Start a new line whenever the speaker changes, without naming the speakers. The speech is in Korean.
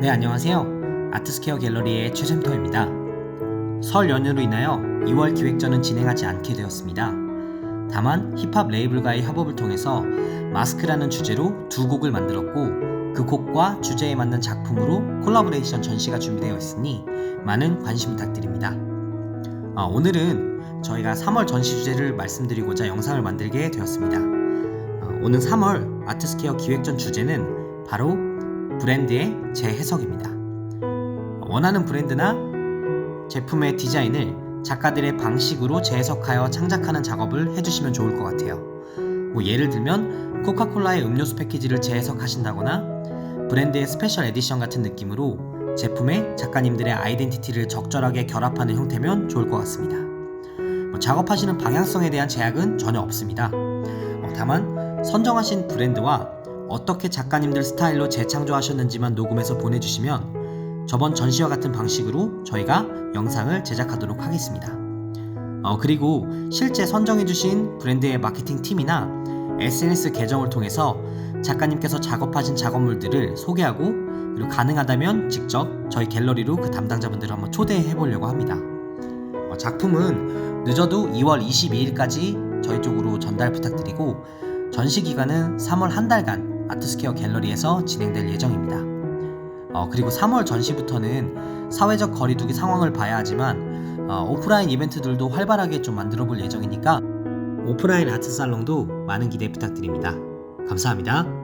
네, 안녕하세요. 아트스케어 갤러리의 최샘터입니다. 설 연휴로 인하여 2월 기획전은 진행하지 않게 되었습니다. 다만 힙합 레이블과의 협업을 통해서 마스크라는 주제로 두 곡을 만들었고 그 곡과 주제에 맞는 작품으로 콜라보레이션 전시가 준비되어 있으니 많은 관심 부탁드립니다. 아, 오늘은 저희가 3월 전시 주제를 말씀드리고자 영상을 만들게 되었습니다. 어, 오는 3월 아트스케어 기획전 주제는 바로 브랜드의 재해석입니다. 원하는 브랜드나 제품의 디자인을 작가들의 방식으로 재해석하여 창작하는 작업을 해주시면 좋을 것 같아요. 뭐 예를 들면 코카콜라의 음료수 패키지를 재해석하신다거나 브랜드의 스페셜 에디션 같은 느낌으로 제품에 작가님들의 아이덴티티를 적절하게 결합하는 형태면 좋을 것 같습니다. 뭐 작업하시는 방향성에 대한 제약은 전혀 없습니다. 어, 다만 선정하신 브랜드와 어떻게 작가님들 스타일로 재창조하셨는지만 녹음해서 보내주시면 저번 전시와 같은 방식으로 저희가 영상을 제작하도록 하겠습니다. 어, 그리고 실제 선정해주신 브랜드의 마케팅 팀이나 SNS 계정을 통해서 작가님께서 작업하신 작업물들을 소개하고 그리고 가능하다면 직접 저희 갤러리로 그 담당자분들을 한번 초대해 보려고 합니다. 어, 작품은 늦어도 2월 22일까지 저희 쪽으로 전달 부탁드리고 전시 기간은 3월 한 달간 아트스케어 갤러리에서 진행될 예정입니다. 어, 그리고 3월 전시부터는 사회적 거리두기 상황을 봐야 하지만 어, 오프라인 이벤트들도 활발하게 좀 만들어 볼 예정이니까 오프라인 아트 살롱도 많은 기대 부탁드립니다. 감사합니다.